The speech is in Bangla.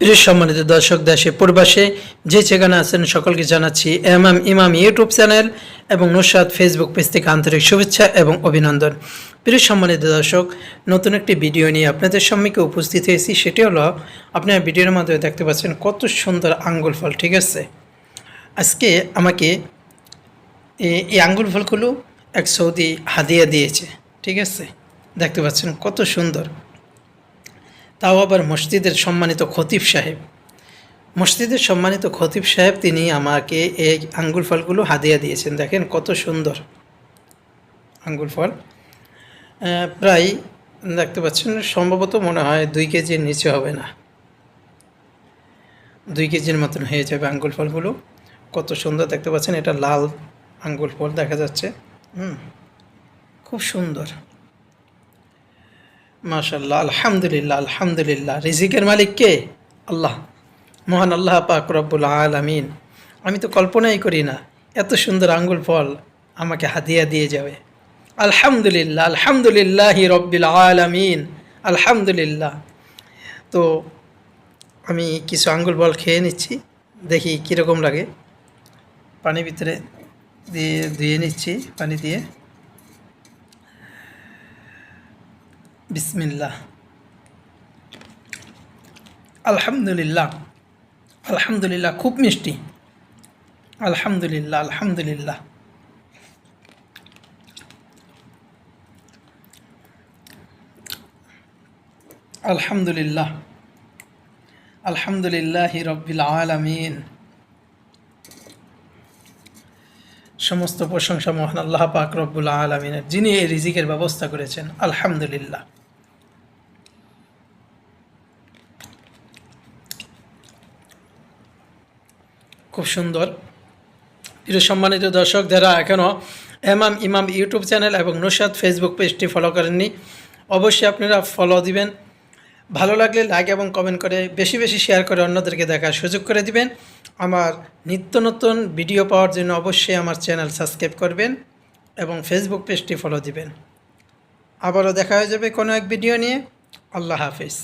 সম্মানিত দর্শক, দেশে পূর্বাসে যে যেখানে আছেন সকলকে জানাচ্ছি এমাম ইমাম ইউটিউব চ্যানেল এবং নুসাদ ফেসবুক পেজ থেকে আন্তরিক শুভেচ্ছা এবং অভিনন্দন। প্রিয় সম্মানিত দর্শক, নতুন একটি ভিডিও নিয়ে আপনাদের সম্মুখে উপস্থিত হয়েছি। সেটি হলো, আপনার ভিডিওর মাধ্যমে দেখতে পাচ্ছেন কত সুন্দর আঙ্গুল ফল, ঠিক আছে? আজকে আমাকে এই আঙ্গুল ফলগুলো এক সৌদি হাদিয়া দিয়েছে, ঠিক আছে? দেখতে পাচ্ছেন কত সুন্দর। তাও আবার মসজিদের সম্মানিত খতিব সাহেব। মসজিদের সম্মানিত খতিব সাহেব তিনি আমাকে এই আঙ্গুল ফলগুলো হাদিয়া দিয়েছেন। দেখেন কত সুন্দর আঙ্গুল ফল। প্রায়, দেখতে পাচ্ছেন, সম্ভবত মনে হয় দুই কেজির নিচে হবে না। দুই কেজির মতন হয়ে যাবে আঙ্গুল ফলগুলো। কত সুন্দর, দেখতে পাচ্ছেন, এটা লাল আঙ্গুল ফল দেখা যাচ্ছে। হুম, খুব সুন্দর। মাশাল্লাহ আলহামদুলিল্লাহ আলহামদুলিল্লাহ। রিজিকের মালিক কে? আল্লাহ। মহান আল্লাহ পাক রব্বুল আলামিন। আমি তো কল্পনাই করি না, এত সুন্দর আঙ্গুল ফল আমাকে হাদিয়া দিয়ে যাবে। আলহামদুলিল্লাহ, আলহামদুলিল্লাহি রব্বিল আলামিন। আলহামদুলিল্লাহ। তো আমি কিছু আঙ্গুল ফল খেয়ে নিচ্ছি, দেখি কীরকম লাগে। পানি ভিতরে দিয়ে, ধুয়ে নিচ্ছি, পানি দিয়ে। বিসমিল্লাহ আলহামদুলিল্লাহ আলহামদুলিল্লাহ খুব মিষ্টি। আলহামদুলিল্লাহ আলহামদুলিল্লাহ আলহামদুলিল্লাহ আলহামদুলিল্লাহ রব্বিল আলামিন সমস্ত প্রশংসা মহান আল্লাহ পাক রব্বুল আলমিনের, যিনি এই রিজিকের ব্যবস্থা করেছেন, আলহামদুলিল্লাহ। খুব সুন্দর। প্রিয় সম্মানিত দর্শক, যারা এখনও এমাম, ইমাম ইউটিউব চ্যানেল এবং নুসাদ ফেসবুক পেজটি ফলো করেননি, অবশ্যই আপনারা ফলো দিবেন। ভালো লাগলে লাইক এবং কমেন্ট করে বেশি বেশি শেয়ার করে অন্যদেরকে দেখার সুযোগ করে দিবেন। আমার নিত্য নতুন ভিডিও পাওয়ার জন্য অবশ্যই আমার চ্যানেল সাবস্ক্রাইব করবেন এবং ফেসবুক পেজটি ফলো দিবেন। আবারও দেখা হয়ে যাবে কোনো এক ভিডিও নিয়ে। আল্লাহ হাফিজ।